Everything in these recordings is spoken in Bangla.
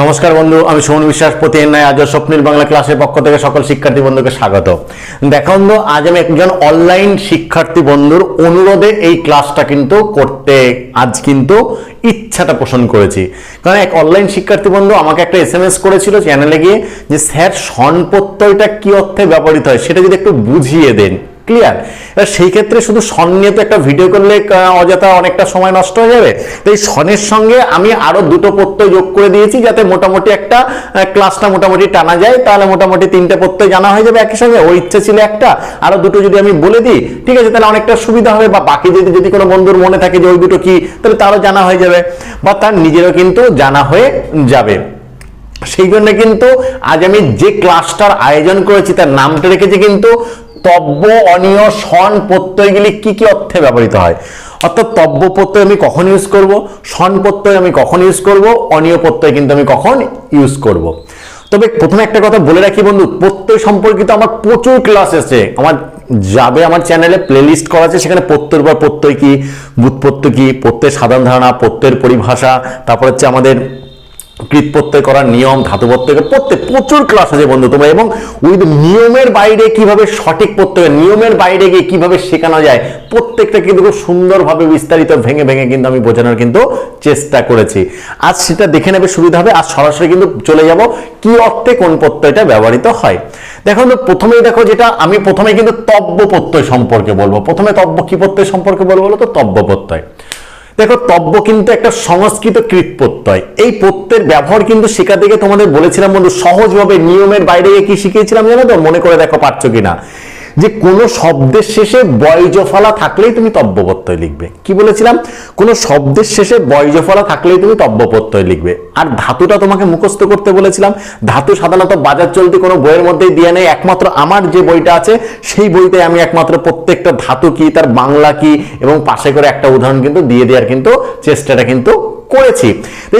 নমস্কার বন্ধু, আমি সৌন বিশ্বাস, প্রতি ন্যায় আজ স্বপ্নিল বাংলা ক্লাসের পক্ষ থেকে সকল শিক্ষার্থী বন্ধুকে স্বাগত। দেখো বন্ধু, আজ আমি একজন অনলাইন শিক্ষার্থী বন্ধুর অনুরোধে এই ক্লাসটা কিন্তু করতে, আজ কিন্তু ইচ্ছাটা পোষণ করেছি। কারণ এক অনলাইন শিক্ষার্থী বন্ধু আমাকে একটা এস এম এস করেছিল চ্যানেলে গিয়ে যে, স্যার সন প্রত্যয়টা কি অর্থে ব্যবহৃত হয়? সেটা যদি একটু বুঝিয়ে দেন। ক্লিয়ার এবার সেই ক্ষেত্রে শুধু সন নিয়ে তো একটা ভিডিও করলে অযথা অনেকটা সময় নষ্ট হয়ে যাবে। তো এই সনের সঙ্গে আমি আরও দুটো প্রত্যয় যোগ করে দিয়েছি যাতে মোটামুটি একটা ক্লাসটা মোটামুটি টানা যায়, তাহলে মোটামুটি তিনটে প্রত্যয় জানা হয়ে যাবে একই সঙ্গে। ওই ইচ্ছে ছিল একটা আরও দুটো যদি আমি বলে দিই, ঠিক আছে, তাহলে অনেকটা সুবিধা হবে। বা বাকি যদি যদি কোনো বন্ধুর মনে থাকে যে ওই দুটো কি, তাহলে তারও জানা হয়ে যাবে। বা তার নিজেরও কিন্তু জানা হয়ে যাবে। সেই জন্য কিন্তু আজ আমি যে ক্লাসটার আয়োজন করেছি, তার নামটা রেখেছি কিন্তু তব্য, অনিয়, সন প্রত্যয়গুলি কি কি অর্থে ব্যবহৃত হয়? অর্থাৎ তব্য, প্রত্যয় আমি কখন ইউজ করব? সন, প্রত্যয় আমি কখন ইউজ করব? অনিয়, প্রত্যয় কিন্তু আমি কখন ইউজ করব? তবে প্রথমে একটা কথা বলে রাখি বন্ধু, প্রত্যয় সম্পর্কিত আমার প্রচুর ক্লাস এসেছে আমার যাবে আমার চ্যানেলে প্লেলিস্ট করা আছে, সেখানে প্রত্যয়ের পর প্রত্যয় কি বুৎপত্য কি, প্রত্যয়ের সাধারণ ধারণা, প্রত্যয়ের পরিভাষা, তারপর হচ্ছে আমাদের কৃত প্রত্যয় করার নিয়ম ধাতু প্রত্যয় প্রত্যেক প্রচুর ক্লাস আছে বন্ধু তোমরা। এবং উইথ নিয়মের বাইরে কীভাবে সঠিক প্রত্যয় নিয়মের বাইরে গিয়ে কীভাবে শেখানো যায়, প্রত্যেকটা কিন্তু খুব সুন্দরভাবে বিস্তারিত ভেঙে ভেঙে কিন্তু আমি বোঝানোর কিন্তু চেষ্টা করেছি। আজ সেটা দেখে নেবে সুবিধা হবে আর সরাসরি কিন্তু চলে যাব কি অর্থে কোন প্রত্যয়টা ব্যবহৃত হয়। দেখো প্রথমেই দেখো যেটা, আমি প্রথমে কিন্তু তব্য প্রত্যয় সম্পর্কে বলব। প্রথমে তব্য কি প্রত্যয় সম্পর্কে বলব বলো তো? তব্য প্রত্যয় দেখো, তব্য কিন্তু একটা সংস্কৃত কৃত প্রত্যয়। এই প্রত্যয়ের ব্যবহার কিন্তু শেখা থেকে তোমাদের বলেছিলাম বন্ধু, সহজভাবে নিয়মের বাইরে গিয়ে কি শিখিয়েছিলাম জানো তো? মনে করে দেখো পারছ কিনা। যে কোন শব্দের শেষে বয়জফলা থাকলেই তুমি তব্য লিখবে। কি বলেছিলাম? কোন শব্দের শেষে বয়জফলা থাকলেই তুমি তব্য লিখবে। আর ধাতুটা তোমাকে মুখস্থ করতে বলেছিলাম। ধাতু সাধারণত বাজার চলতি কোনো বইয়ের মধ্যেই দিয়ে নেই। একমাত্র আমার যে বইটা আছে, সেই বইতে আমি একমাত্র প্রত্যেকটা ধাতু কি, তার বাংলা কি, এবং পাশে করে একটা উদাহরণ কিন্তু দিয়ে দেওয়ার কিন্তু চেষ্টাটা কিন্তু করেছি।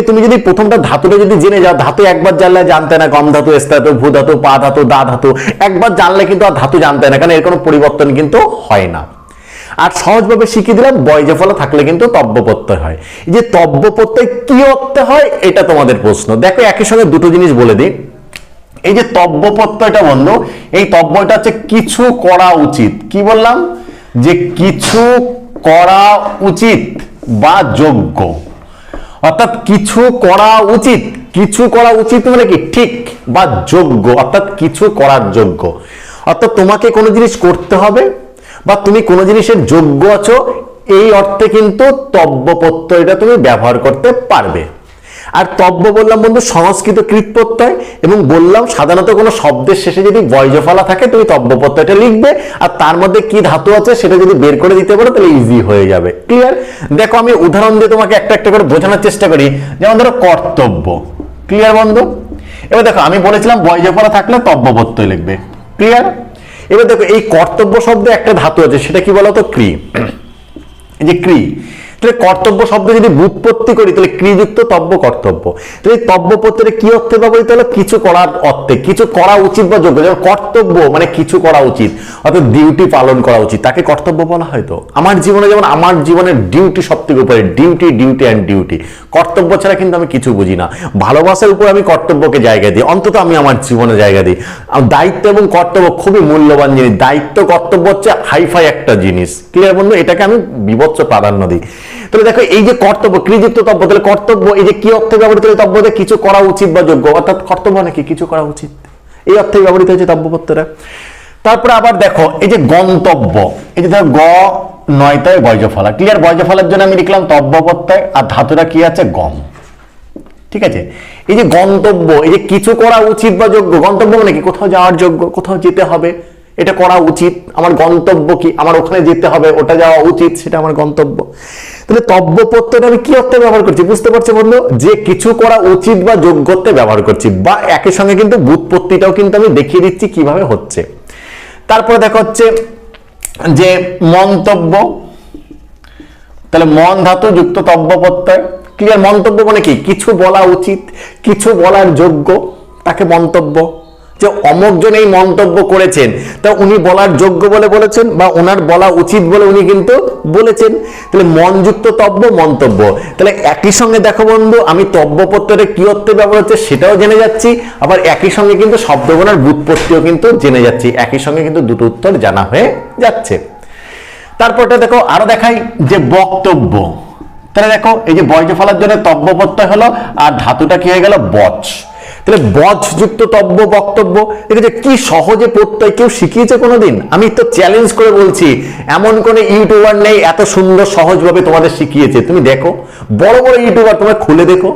তুমি যদি প্রথমটা ধাতুটা যদি জেনে যাও, ধাতু একবার জানলে জানতে না, গম ধাতু এস ধাতু, ভূ ধাতু, পা ধাতু, দা ধাতু, একবার জানলে কিন্তু আর ধাতু জানতে না, কারণ এর কোনো পরিবর্তন কিন্তু হয় না। আর সহজভাবে শিখিয়ে দিলাম বয়জফলা থাকলে কিন্তু তব্য প্রত্যয় হয়। যে তব্য প্রত্যয় কি অর্থে হয়, এটা তোমাদের প্রশ্ন। দেখো, একই সঙ্গে দুটো জিনিস বলে দিই। এই যে তব্য প্রত্যয়টা বন্ধু, এই তব্যটা হচ্ছে কিছু করা উচিত। কি বললাম? যে কিছু করা উচিত বা যোগ্য। অর্থাৎ কিছু করা উচিত, কিছু করা উচিত মানে কি? ঠিক বা যোগ্য, অর্থাৎ কিছু করার যোগ্য। অর্থাৎ তোমাকে কোনো জিনিস করতে হবে বা তুমি কোনো জিনিসের যোগ্য আছো, এই অর্থে কিন্তু তব্য এটা তুমি ব্যবহার করতে পারবে। আর তব্য বললাম বন্ধু, সংস্কৃত কৃত প্রত্যয় এবং বললাম সাধারণত কোনো শব্দের শেষে যদি বয়জফলা থাকে, তুমি তব্য প্রত্যয়টা লিখবে আর তার মধ্যে কি ধাতু আছে সেটা যদি বের করে দিতে পারো, তাহলে ইজি হয়ে যাবে। ক্লিয়ার দেখো, আমি উদাহরণ দিয়ে তোমাকে একটা একটা করে বোঝানোর চেষ্টা করি। যেমন ধরো, কর্তব্য। ক্লিয়ার বন্ধু? এবার দেখো, আমি বলেছিলাম বয়জফলা থাকলে তব্য প্রত্যয় লিখবে। ক্লিয়ার এবার দেখো, এই কর্তব্য শব্দে একটা ধাতু আছে, সেটা কি বলতো? ক্রি। যে ক্রি। কর্তব্য শব্দ যদি বুৎপত্তি করি, তাহলে ক্রিযুক্ত তব্য কর্তব্য। তাহলে তব্য প্রত্যয়ে কি অর্থে ব্যবহৃত হলো? কিছু করার অর্থে। কিছু করা উচিত বা যোগ্য, যেমন কর্তব্য মানে কিছু করা উচিত, অর্থাৎ ডিউটি পালন করা উচিত। তাকে কর্তব্য বলা হয় তো? আমার জীবনে যেমন আমার জীবনের ডিউটি সব থেকে উপরে ডিউটি ডিউটি অ্যান্ড ডিউটি কর্তব্য ছাড়া কিন্তু আমি কিছু বুঝি না। ভালোবাসার উপর আমি কর্তব্যকে জায়গা দিই। অন্তত আমি আমার জীবনে জায়গা দিই। দায়িত্ব এবং কর্তব্য খুবই মূল্যবান জিনিস। দায়িত্ব কর্তব্য হচ্ছে হাইফাই একটা জিনিস। ক্লিয়ার বন্ধু? এটাকে আমি বিভৎস প্রাধান্য দিই। তাহলে দেখো, এই যে কর্তব্য কৃযুক্ত তব্য তাহলে কর্তব্য, এই যে কি অর্থে ব্যবহৃত হলে তব্য কিছু করা উচিত বা যোগ্য? অর্থাৎ কর্তব্য নাকি কিছু করা উচিত। এই অর্থে ব্যবহৃত হয়েছে তব্যপত্রটা তারপরে আবার দেখো, এই যে গন্তব্য, এই যে ধরো গ নয়তায় বয়জফলা ক্লিয়ার বয়জফলার জন্য আমি লিখলাম তব্য প্রত্যয় আর ধাতুটা কি আছে? গম। ঠিক আছে? এই যে গন্তব্য, এই যে কিছু করা উচিত বা যোগ্য? গন্তব্য মানে কি? কোথাও যাওয়ার যোগ্য, কোথাও যেতে হবে। এটা করা উচিত। আমার গন্তব্য কি? আমার ওখানে যেতে হবে, ওটা যাওয়া উচিত, সেটা আমার গন্তব্য। তাহলে তব্য প্রত্যয়টা আমি কি অর্থে ব্যবহার করছি? বুঝতে পারছ বন্ধু? যে কিছু করা উচিত বা যোগ্যত্বে ব্যবহার করছি, বা একই সঙ্গে কিন্তু বুৎপত্তিটাও কিন্তু আমি দেখিয়ে দিচ্ছি কীভাবে হচ্ছে। তারপরে দেখা হচ্ছে যে মন্তব্য। তাহলে মন ধাতু যুক্ত তব্য প্রত্যয় ক্লিয়ার মন্তব্য মানে কি? কিছু বলা উচিত, কিছু বলার যোগ্য, তাকে মন্তব্য। যে অমুকজন এই মন্তব্য করেছেন। তা উনি বলার যোগ্য বলে বলেছেন বা ওনার বলা উচিত বলে উনি কিন্তু বলেছেন। তাহলে মনযুক্ত তব্য, মন্তব্য। তাহলে একই সঙ্গে দেখো বন্ধু, আমি তব্য প্রত্যয়ের কি অর্থে ব্যবহার হচ্ছে সেটাও জেনে যাচ্ছি, আবার একই সঙ্গে কিন্তু শব্দগণার বুৎপত্তিও কিন্তু জেনে যাচ্ছি। একই সঙ্গে কিন্তু দুটো উত্তর জানা হয়ে যাচ্ছে। তারপরটা দেখো, আরও দেখাই যে বক্তব্য। তাহলে দেখো, এই যে বর্জ্য ফলার জন্য তব্য প্রত্যয় হলো, আর ধাতুটা কি হয়ে গেল? বচ। তাহলে বজযুক্ত তব্য, বক্তব্য, এটা যে কি সহজে প্রত্যয়, কেউ শিখিয়েছে কোনোদিন? আমি তো চ্যালেঞ্জ করে বলছি, এমন কোনো ইউটিউবার নেই এত সুন্দর সহজভাবে তোমাদের শিখিয়েছে। তুমি দেখো, বড় বড় ইউটিউবার তোমার খুলে দেখো।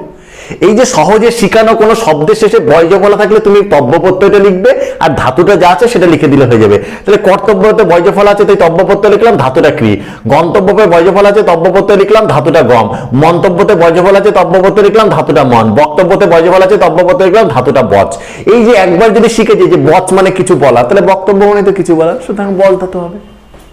এই যে সহজে শিখানো কোনো শব্দের শেষে বয়জ ফলা থাকলে তুমি তব্য প্রত্যয়টা লিখবে আর ধাতুটা যা আছে সেটা লিখে দিলে হয়ে যাবে। তাহলে কর্তব্যতে বয়জ ফল আছে তাই তব্য প্রত্যয় লিখলাম, ধাতুটা ক্রি গন্তব্যতে বয়জ ফল আছে তব্য প্রত্যয় লিখলাম, ধাতুটা গম। মন্তব্যতে বয়জ ফল আছে তব্য প্রত্যয় লিখলাম, ধাতুটা মন। বক্তব্যতে বয়জ ফল আছে তব্য প্রত্যয় লিখলাম, ধাতুটা বচ। এই যে একবার যদি শিখেছি যে বচ মানে কিছু বলা, তাহলে বক্তব্য মানে তো কিছু বলা, সুতরাং বল ধাতু হবে।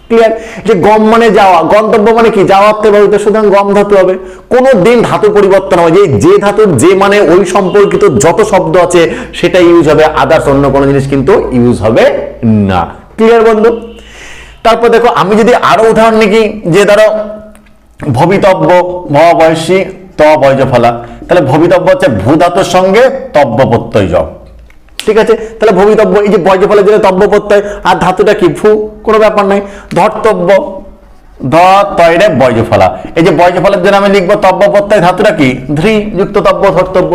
ক্লিয়ার যে গম মানে যাওয়া। গন্তব্য মানে কি? যাওয়াতে ব্যবহৃত, সুতরাং গম ধাতু হবে। কোনো দিন ধাতু পরিবর্তন হবে। যে যে ধাতুর যে মানে ওই সম্পর্কিত যত শব্দ আছে সেটা ইউজ হবে। আদার্স অন্য কোনো জিনিস কিন্তু ইউজ হবে না। ক্লিয়ার বন্ধু? তারপর দেখো, আমি যদি আরও উদাহরণ নিই যে ধরো, ভবিতব্য, মহাবয়সী, ত বয়জ ফলা তাহলে ভবিতব্য হচ্ছে ভূ ধাতুর সঙ্গে তব্য প্রত্যয় ঠিক আছে? তাহলে ভবিতব্য এই যে বজ্রফলের জন্য তব্য প্রত্যয় আর ধাতুটা কি? ফু কোনো ব্যাপার নাই ধর্তব্য। ধ তয়রে বজ্র ফলা এই যে বজ্র ফলের জন্য আমি লিখব তব্য প্রত্যয় ধাতুটা কি? ধ্রি যুক্ত তব্য ধর্তব্য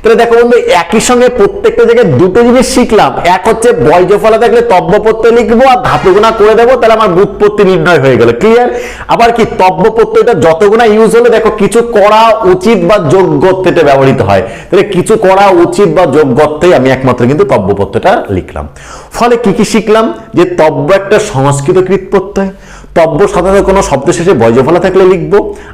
তাহলে দেখো বন্ধু, একই সঙ্গে প্রত্যেকটা জায়গায় দুটো জিনিস শিখলাম। এক হচ্ছে বজ্র ফলা থাকলে তব্য প্রত্যয় লিখব আর ধাতুগুণা করে দেবো, তাহলে আমার বুৎপত্তি নির্ণয় হয়ে গেল। ক্লিয়ার আবার কি, তব্য প্রত্যয়টা যতগুণা ইউজ হলে, দেখো কিছু করা, উচিত বা যোগ্যত্বেতে ব্যবহৃত হয়। তাহলে কিছু করা, উচিত বা যোগ্যত্বেই আমি একমাত্র কিন্তু তব্য প্রত্যয়টা লিখলাম। ফলে কি কি শিখলাম? যে তব্য একটা সংস্কৃতকৃত প্রত্যয় তব্য সাধারণত কোনো শব্দ শেষে বজ্রফলা থাকলে লিখব।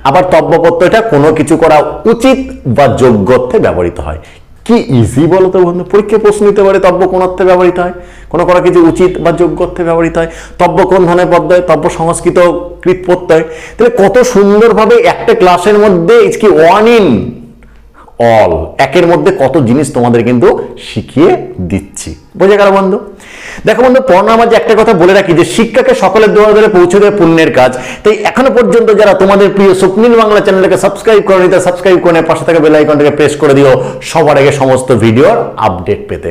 আবার তব্য প্রত্যয়টা কোনো কিছু করা উচিত বা যোগ্যত্বে ব্যবহৃত হয়। কি ইজি বলো তো বন্ধু? পরীক্ষায় প্রশ্ন নিতে পারে তব্য কোন অর্থে ব্যবহৃত হয়? কোনো করা কিছু উচিত বা যোগ্য অর্থে ব্যবহৃত হয়? তব্য কোন ধরনের পদ্ময় তব্য সংস্কৃত কৃত প্রত্যয় তাহলে কত সুন্দরভাবে একটা ক্লাসের মধ্যে কি ওয়ান ইন অল একের মধ্যে কত জিনিস তোমাদের কিন্তু শিখিয়ে দিচ্ছি। বোঝা গেল বন্ধু? দেখো বন্ধু মাঝে একটা কথা বলে রাখি যে শিক্ষাকে সকলের দোয়ার ধরে পৌঁছে দেওয়া পুণ্যের কাজ। তাই এখনও পর্যন্ত যারা তোমাদের প্রিয় স্বপ্নিল বাংলা চ্যানেলটাকে সাবস্ক্রাইব করে নিতে সাবস্ক্রাইব করে পাশে থাকা বেল আইকনটাকে প্রেস করে দিও। সবার আগে সমস্ত ভিডিওর আপডেট পেতে।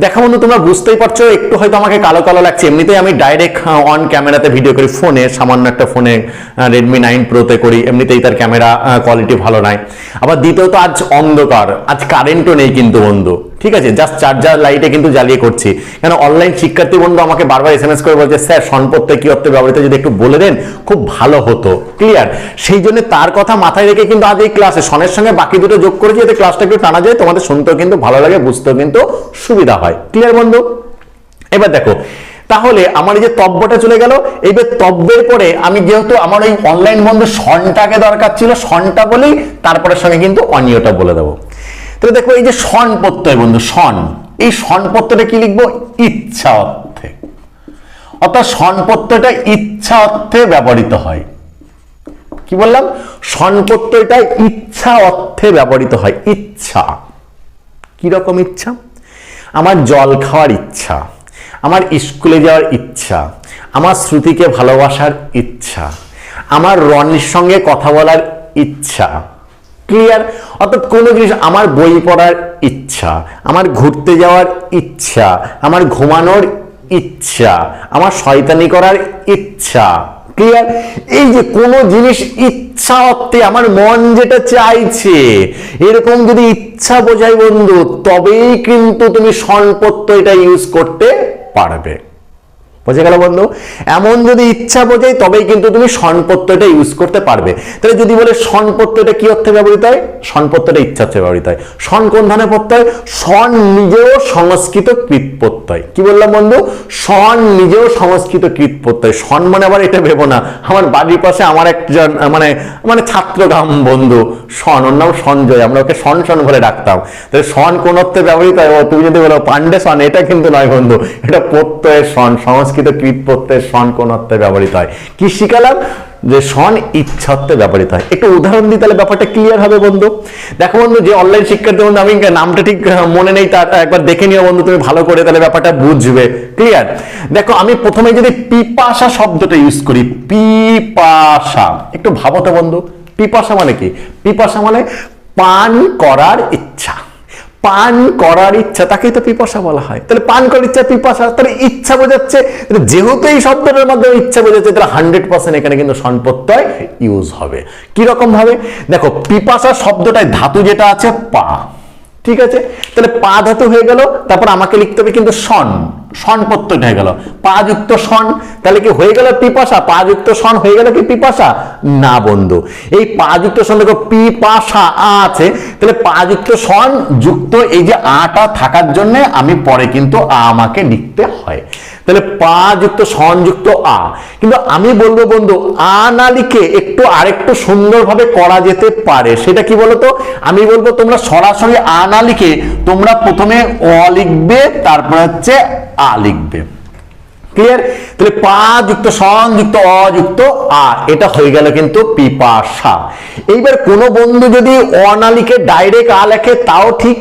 দেখো বন্ধু, তোমরা বুঝতেই পারছ, একটু হয়তো আমাকে কালো কালো লাগছে। এমনিতেই আমি ডাইরেক্ট অন ক্যামেরাতে ভিডিও করি। ফোনে, সামান্য একটা ফোনে রেডমি নাইন প্রোতে করি। এমনিতেই তার ক্যামেরা কোয়ালিটি ভালো নাই। আবার দ্বিতীয়ত, আজ অন্ধকার। আজ কারেন্টও নেই কিন্তু বন্ধু। ঠিক আছে? জাস্ট চার্জার লাইটে কিন্তু জ্বালিয়ে করছি। কেন? অনলাইন শিক্ষার্থী বন্ধু আমাকে বারবার এস এম এস করে বলছে, স্যার সনপত্তে কি অর্থে ব্যবহৃত? যদি একটু বলে দেন, খুব ভালো হতো। ক্লিয়ার সেই জন্য তার কথা মাথায় রেখে কিন্তু আজ এই ক্লাসে সনের সঙ্গে বাকি দুটো যোগ করেছি। যাতে ক্লাসটা একটু টানা যায়। তোমাদের শুনতেও কিন্তু ভালো লাগে, বুঝতেও কিন্তু সুবিধা হয়। ক্লিয়ার বন্ধু? এবার দেখো, তাহলে আমার এই যে তব্যটা চলে গেল এইবার তব্যের পরে আমি যেহেতু আমার ওই অনলাইন বন্ধু সনটাকে দরকার ছিল, সনটা বলেই তারপরে সঙ্গে কিন্তু অনিয়টা বলে দেবো। তাহলে দেখো, এই যে সন প্রত্যয় বন্ধু, সন, এই সন প্রত্যয়টা কি লিখব? ইচ্ছা অর্থে। অর্থাৎ সন প্রত্যয়টা ইচ্ছা অর্থে ব্যবহৃত হয়। কি বললাম? সন প্রত্যয়টা ইচ্ছা অর্থে ব্যবহৃত হয়, ইচ্ছা। কি রকম ইচ্ছা? আমার জল খাওয়ার ইচ্ছা, আমার স্কুলে যাওয়ার ইচ্ছা, আমার শ্রুতিকে ভালোবাসার ইচ্ছা, আমার রনির সঙ্গে কথা বলার ইচ্ছা, ক্লিয়ার? অর্থাৎ কোনো জিনিস আমার বই পড়ার ইচ্ছা, আমার ঘুরতে যাওয়ার ইচ্ছা, আমার ঘুমানোর ইচ্ছা, আমার শয়তানি করার ইচ্ছা। ক্লিয়ার এই যে কোনো জিনিস ইচ্ছা অর্থে, আমার মন যেটা চাইছে, এরকম যদি ইচ্ছা বোঝায় বন্ধু, তবেই কিন্তু তুমি সম্পত্ত এটা ইউজ করতে পারবে। বোঝা গেল বন্ধু? এমন যদি ইচ্ছা বোঝাই তবেই কিন্তু তুমি সনপত্তটা ইউজ করতে পারবে। তাহলে যদি বলে সনপত্তটা কি অর্থে ব্যবহৃত হয়? সনপত্তটা ইচ্ছা অর্থে ব্যবহৃত হয়। সন কোন ধরনের প্রত্যয় সন নিজেও সংস্কৃত কৃত প্রত্যয় কি বললাম বন্ধু? সন নিজেও সংস্কৃত কৃত প্রত্যয় সন মানে আবার এটা ভেবো না। আমার বাড়ির পাশে আমার একজন মানে মানে ছাত্রগাম বন্ধু। সন ওর নাম সঞ্জয়। আমরা ওকে সন সন বলে ডাকতাম। তাহলে সন কোন অর্থে ব্যবহৃত হয়? তুমি যদি বলো পান্ডে সন এটা কিন্তু নয় বন্ধু। এটা প্রত্যয়ের সন সংস্কৃত সংস্কৃত কৃত প্রত্যয় সন কোন অর্থে ব্যবহৃত হয়? কি শিখালাম? যে সন ইচ্ছার্থে ব্যবহৃত হয়। একটু উদাহরণ দিই তাহলে ব্যাপারটা ক্লিয়ার হবে বন্ধু। দেখো বন্ধু, যে অনলাইন শিক্ষার্থী বন্ধু, আমি নামটা ঠিক মনে নেই তার একবার দেখে নিও বন্ধু, তুমি ভালো করে তাহলে ব্যাপারটা বুঝবে। ক্লিয়ার দেখো, আমি প্রথমে যদি পিপাসা শব্দটা ইউজ করি, পিপাসা। একটু ভাবো তো বন্ধু, পিপাসা মানে কি? পিপাসা মানে পান করার ইচ্ছা। পান করার ইচ্ছা, তাকেই তো পিপাসা বলা হয়। তাহলে পান করার ইচ্ছা, পিপাসা, তাহলে ইচ্ছা বোঝাচ্ছে যেহেতু এই শব্দটার মাধ্যমে ইচ্ছা বোঝাচ্ছে, তাহলে হান্ড্রেড পার্সেন্ট এখানে কিন্তু সম্পত্তয় ইউজ হবে। কীরকম ভাবে দেখো পিপাসা শব্দটায় ধাতু যেটা আছে, পা। ঠিক আছে? তাহলে পা ধাতু হয়ে গেল, তারপর আমাকে লিখতে হবে কিন্তু সন। সন প্রত্যয় হয়ে গেল। পা যুক্ত সন, তাহলে কি হয়ে গেল পিপাসা? পা যুক্ত সন হয়ে গেল কি পিপাসা? না বন্ধু। এই পা যুক্ত সন দেখো, পিপাসা আ আছে। তাহলে পা যুক্ত সন যুক্ত এই যে আটা থাকার জন্য আমি পরে কিন্তু আমাকে লিখতে হয়। তাহলে পা যুক্ত সংযুক্ত আ। কিন্তু আমি বলব বন্ধু, আ না লিখে একটু আরেকটু সুন্দরভাবে করা যেতে পারে। সেটা কি বলতো? আমি বলব তোমরা সরাসরি আ না লিখে তোমরা প্রথমে অ লিখবে, তারপরে হচ্ছে আ লিখবে। ক্লিয়ার তাহলে পা যুক্ত সংযুক্ত অযুক্ত আ। এটা হয়ে গেল কিন্তু পিপাসা। এইবার কোনো বন্ধু যদি অ না লিখে ডাইরেক্ট আ লেখে, তাও ঠিক।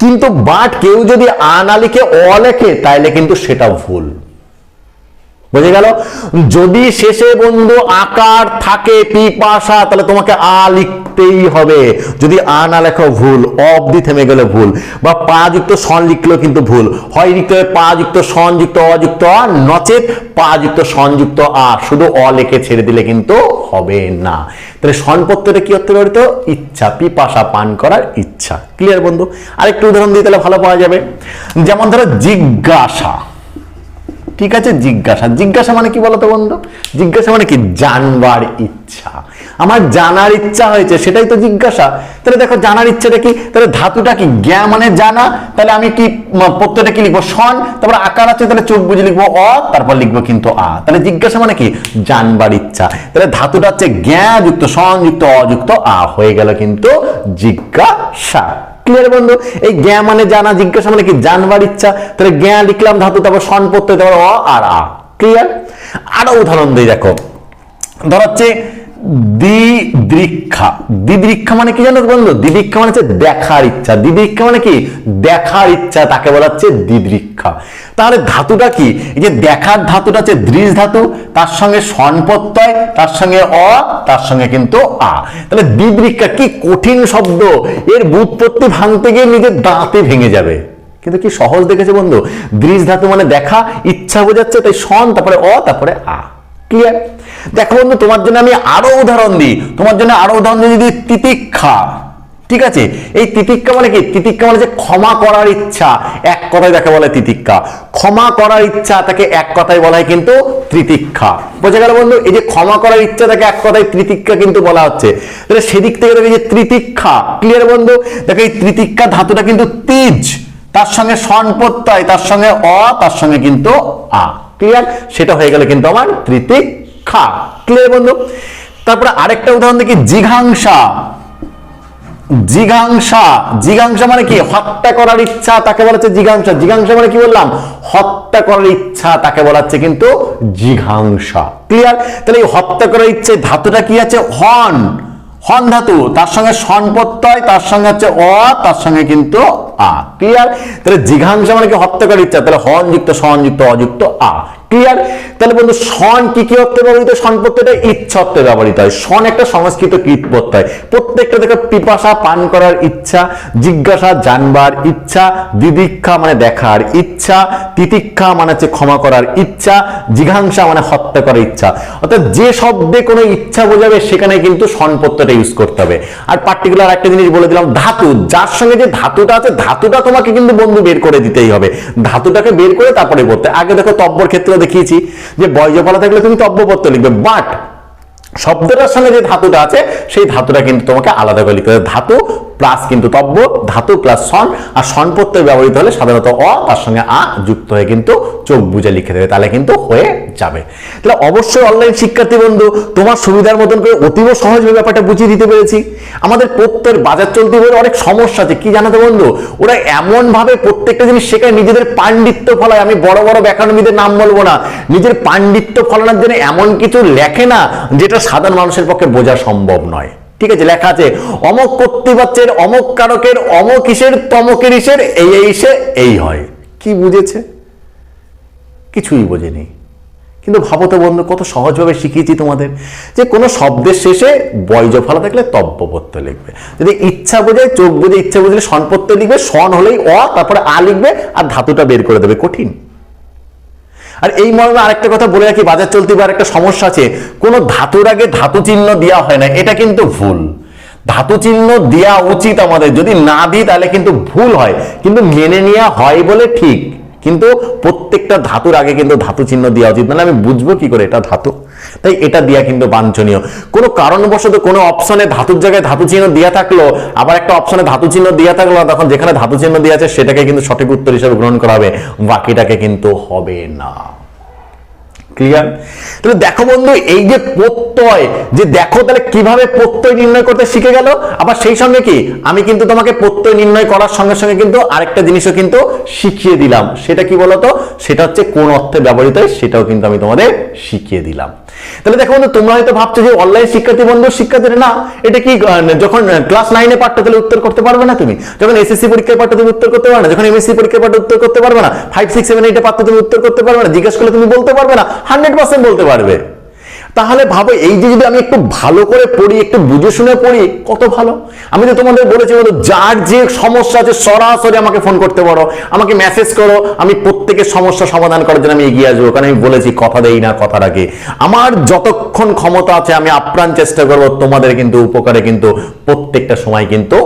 কিন্তু বাট কেউ যদি আ না লিখে অ লেখে, তাইলে কিন্তু সেটা ভুল। বুঝে গেল? যদি শেষে বন্ধু আকার থাকে পিপাসা, তাহলে তোমাকে আ লিখতেই হবে। যদি আ না লেখো, ভুল। অবধি থেমে গেলে ভুল। বা পা যুক্ত সন লিখলেও কিন্তু ভুল। হয় লিখতে হবে পা যুক্ত সন যুক্ত অযুক্ত আ, নচেত পা যুক্ত সংযুক্ত আ। শুধু অ লিখে ছেড়ে দিলে কিন্তু হবে না। তাহলে সনপত্রটা কি অর্থে ব্যবহৃত? ইচ্ছা, পিপাসা পান করার ইচ্ছা। ক্লিয়ার বন্ধু? আরেকটু উদাহরণ দিয়ে তাহলে ভালো পাওয়া যাবে। যেমন ধরো, জিজ্ঞাসা। ঠিক আছে? জিজ্ঞাসা। জিজ্ঞাসা মানে কি বলতো বন্ধু? জিজ্ঞাসা মানে কি? জানবার ইচ্ছা। আমার জানার ইচ্ছা হয়েছে, সেটাই তো জিজ্ঞাসা। তাহলে দেখো, জানার ইচ্ছাটা কি? তাহলে ধাতুটা কি? জ্ঞা মানে জানা। তাহলে আমি কি প্রত্যয়টা কি লিখব? সন। তারপর আকার আছে, তাহলে চোখ বুঝে লিখব অ, তারপর লিখব কিন্তু আ। তাহলে জিজ্ঞাসা মানে কি? জানবার ইচ্ছা। তাহলে ধাতুটা হচ্ছে জ্ঞা যুক্ত সংযুক্ত অযুক্ত আ। হয়ে গেল কিন্তু জিজ্ঞাসা। ক্লিয়ার বন্ধু? এই জ্ঞা মানে জানা, জিজ্ঞাসা মানে কি? জানবার ইচ্ছা। তাহলে জ্ঞা লিখলাম, ধাতু তারপর সন পড়তে তারপর অ আর আ। ক্লিয়ার আরও উদাহরণ দিই, দেখো। ধর হচ্ছে দিদৃক্ষা দিদৃক্ষা মানে কি জানো বন্ধু? দিদৃক্ষা মানে হচ্ছে দেখার ইচ্ছা। দিদৃক্ষা মানে কি? দেখার ইচ্ছা, তাকে বলা হচ্ছে দিদৃক্ষা তাহলে ধাতুটা কি? এই যে দেখার ধাতুটা হচ্ছে দৃশ ধাতু, তার সঙ্গে সনপত্যয় তার সঙ্গে অ, তার সঙ্গে কিন্তু আ। তাহলে দিদৃক্ষা কি কঠিন শব্দ? এর বুৎপত্তি ভাঙতে গিয়ে নিজের দাঁতে ভেঙে যাবে। কিন্তু কি সহজ দেখেছে বন্ধু? দৃশ ধাতু মানে দেখা, ইচ্ছা বোঝাচ্ছে, তাই সন তারপরে অ, তারপরে আ। ক্লিয়ার দেখো বন্ধু, তোমার জন্য আমি আরও উদাহরণ দিই। তোমার জন্য আরও উদাহরণ দিই যদি তিতিক্ষা। ঠিক আছে? এই তিতিক্ষা মানে কি? তিতিক্ষা মানে যে ক্ষমা করার ইচ্ছা। এক কথায় তাকে বলে তিতিক্ষা। ক্ষমা করার ইচ্ছা তাকে এক কথায় বলা হয় কিন্তু ত্রিতিক্ষা বোঝা গেল বন্ধু? এই যে ক্ষমা করার ইচ্ছা তাকে এক কথায় ত্রিতিক্ষা কিন্তু বলা হচ্ছে। তাহলে সেদিক থেকে দেখো যে ত্রিতিক্ষা ক্লিয়ার বন্ধু? দেখো এই ত্রিতিক্ষা ধাতুটা কিন্তু তিজ। তার সঙ্গে সনপত্যয় তার সঙ্গে অ, তার সঙ্গে কিন্তু আ। ক্লিয়ার সেটা হয়ে গেলে কিন্তু আমার তৃতীক্ষা ক্লিয়ার বন্ধু? তারপরে আরেকটা উদাহরণ দেখি, জিঘাংসা। জিঘাংসা। জিঘাংসা মানে কি? হত্যা করার ইচ্ছা, তাকে বলা হচ্ছে জিঘাংসা। জিঘাংসা মানে কি বললাম? হত্যা করার ইচ্ছা, তাকে বলা হচ্ছে কিন্তু জিঘাংসা। ক্লিয়ার তাহলে এই হত্যা করার ইচ্ছে ধাতুটা কি আছে? হন। হন ধাতু। তার সঙ্গে সনপত্যয় তার সঙ্গে হচ্ছে অ, তার সঙ্গে কিন্তু আ। ক্লিয়ার তাহলে জিঘাংশ মানে কি? হত্যা করার ইচ্ছা। তাহলে হনযুক্ত যুক্ত সনযুক্ত অযুক্ত, আ। ক্লিয়ার তাহলে বন্ধু, সন কি কি অর্থে ব্যবহৃত? সন প্রত্যয়টা ইচ্ছা অর্থে ব্যবহৃত হয়। সন একটা সংস্কৃত কৃত প্রত্যয় প্রত্যেকটা দেখো, পিপাসা, পান করার ইচ্ছা, জিজ্ঞাসা, জানবার ইচ্ছা দিদীক্ষা মানে দেখার ইচ্ছা, তিতিক্ষা মানে হচ্ছে ক্ষমা করার ইচ্ছা, জিঘাংসা মানে হত্যা করার ইচ্ছা। অর্থাৎ যে শব্দে কোনো ইচ্ছা বোঝাবে, সেখানে কিন্তু সন প্রত্যয়টা ইউজ করতে হবে। আর পার্টিকুলার একটা জিনিস বলে দিলাম, ধাতু। যার সঙ্গে যে ধাতুটা আছে, ধাতুটা তোমাকে কিন্তু বন্ধু বের করে দিতেই হবে। ধাতুটাকে বের করে তারপরে বলতে আগে দেখো, তব্বর ক্ষেত্রে দেখিয়েছি, যে বয়জফলা থাকলে তুমি তব্যপত্র লিখবে বাট শব্দটার সঙ্গে যে ধাতুটা আছে, সেই ধাতুটা কিন্তু তোমাকে আলাদা করে লিখতে ধাতু প্লাস কিন্তু তব্য, ধাতু প্লাস সন, আর সন প্রত্যয় ব্যবহৃত হলে সাধারণত অ, তার সঙ্গে আ যুক্ত হয়ে কিন্তু চোখ বুঝে লিখে দেবে। তাহলে কিন্তু হয়ে যাবে। তাহলে অবশ্যই অনলাইন শিক্ষার্থী বন্ধু, তোমার সুবিধার মতন করে অতীব সহজভাবে ব্যাপারটা বুঝিয়ে দিতে পেরেছি। আমাদের প্রত্যেক বাজার চলতে বলে অনেক সমস্যা আছে। কি জানাতে বন্ধু? ওরা এমন ভাবে প্রত্যেকটা জিনিস শেখায়, নিজেদের পাণ্ডিত্য ফলায়। আমি বড় বড় ব্যাকরণবিদের নাম বলব না। নিজের পাণ্ডিত্য ফলানোর জন্য এমন কিছু লেখে না, যেটা সাধারণ মানুষের পক্ষে বোঝা সম্ভব নয়। ঠিক আছে, লেখা আছে, অমক কর্তৃপক্ষের, অমক কারকের, অমক ইসের তমকের ইসের এই এই ইসে এই হয়। কি বুঝেছে? কিছুই বোঝেনি। কিন্তু ভাবো তো বন্ধু, কত সহজভাবে শিখিয়েছি তোমাদের যে কোনো শব্দের শেষে বয়জ ফলা থাকলে তব্য প্রত্যয় লিখবে। যদি ইচ্ছা বোঝে, চোখ বুঝে, ইচ্ছা বুঝলে সন প্রত্যয় লিখবে সন হলেই অ, তারপরে আ লিখবে আর ধাতুটা বের করে দেবে কঠিন। আর এই মর্মে আরেকটা কথা বলে রাখি, বাজার চলতে বা একটা সমস্যা আছে। কোনো ধাতুর আগে ধাতু চিহ্ন দেওয়া হয় না, এটা কিন্তু ভুল। ধাতু চিহ্ন দেওয়া উচিত আমাদের, যদি না দিই তাহলে কিন্তু ভুল হয়, কিন্তু মেনে নেওয়া হয় বলে ঠিক। কিন্তু প্রত্যেকটা ধাতুর আগে কিন্তু ধাতু চিহ্ন দেওয়া উচিত। মানে আমি বুঝব কি করে এটা ধাতু? তাই এটা দেওয়া কিন্তু বাঞ্ছনীয়। কোনো কারণবশত কোনো অপশনে ধাতুর জায়গায় ধাতু চিহ্ন দেওয়া থাকল, আবার একটা অপশনে ধাতু চিহ্ন দেওয়া থাকল, তখন যেখানে ধাতু চিহ্ন দেওয়া আছে সেটাকে কিন্তু সঠিক উত্তর হিসেবে গ্রহণ করা হবে। বাকিটাকে কিন্তু হবে না। ক্লিয়ার তাহলে দেখো বন্ধু, এই যে প্রত্যয়, যে দেখো তাহলে কীভাবে প্রত্যয় নির্ণয় করতে শিখে গেল? আবার সেই সঙ্গে কি? আমি কিন্তু তোমাকে প্রত্যয় নির্ণয় করার সঙ্গে সঙ্গে কিন্তু আরেকটা জিনিসও কিন্তু শিখিয়ে দিলাম। সেটা কি বলতো? সেটা হচ্ছে কোন অর্থে ব্যবহৃত হয় সেটাও কিন্তু আমি তোমাদের শিখিয়ে দিলাম। তাহলে দেখো বন্ধু, তোমরা হয়তো ভাবছ যে অনলাইন শিক্ষার্থী বন্ধু, শিক্ষার্থীরা না, এটা কি যখন ক্লাস নাইনে পাঠ্য তাহলে উত্তর করতে পারবে না তুমি? যখন এসএসসি পরীক্ষায় পাঠ্য তুমি উত্তর করতে পারবে না, যখন এমএসসি পরীক্ষায় পাঠ্য উত্তর করতে পারবে না ফাইভ সিক্স সেভেন এইটে পাঠ্য তুমি উত্তর করতে পারবে না, জিজ্ঞেস করলে তুমি বলতে পারবে না হান্ড্রেড পার্সেন্ট বলতে পারবে। তাহলে ভাবো, এই যে যদি আমি একটু ভালো করে পড়ি, একটু বুঝে শুনে পড়ি, কত ভালো। আমি তো তোমাদের বলেছি, বলো, যার যে সমস্যা আছে, সরাসরি আমাকে ফোন করতে পারো, আমাকে মেসেজ করো, আমি প্রত্যেকের সমস্যা সমাধান করার জন্য আমি এগিয়ে আসব, কারণ আমি বলেছি, কথা দেই না, কথা রাখি। আমার যতক্ষণ ক্ষমতা আছে, আমি আপ্রাণ চেষ্টা করব, তোমাদের কিন্তু উপকারে কিন্তু প্রত্যেকটা সময় কিন্তু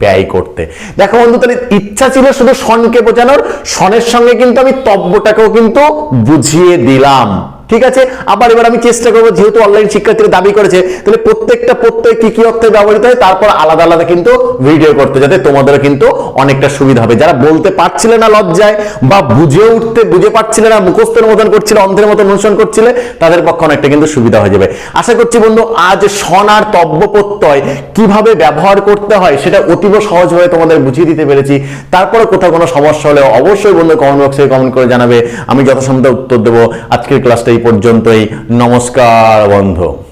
ব্যয় করতে। দেখো বন্ধু, তাহলে ইচ্ছা ছিল শুধু সনকে বোঝানোর সনের সঙ্গে কিন্তু আমি তব্যটাকেও কিন্তু বুঝিয়ে দিলাম। ঠিক আছে? আবার এবার আমি চেষ্টা করব, যেহেতু অনলাইন শিক্ষার্থীরা দাবি করেছে, তাহলে প্রত্যেকটা প্রত্যয় কি কি অর্থে ব্যবহৃত হয়, তারপর আলাদা আলাদা কিন্তু ভিডিও করতে, যাতে তোমাদের কিন্তু অনেকটা সুবিধা হবে। যারা বলতে পারছিলে না লজ্জায়, বা বুঝে উঠতে, বুঝে পারছিলে না, মুখস্থের মতন করছিলে, অন্ধের মতন অনুসরণ করছিলে, তাদের পক্ষে অনেকটা কিন্তু সুবিধা হয়ে যাবে। আশা করছি বন্ধু, আজ সনার তব্য প্রত্যয় কীভাবে ব্যবহার করতে হয়, সেটা অতীব সহজভাবে তোমাদের বুঝিয়ে দিতে পেরেছি। তারপরে কোথাও কোনো সমস্যা হলে অবশ্যই বন্ধু কমেন্ট বক্সে কমেন্ট করে জানাবে। আমি যথাসম্ভব উত্তর দেবো। আজকের ক্লাসটা পর্যন্তই নমস্কার বন্ধু।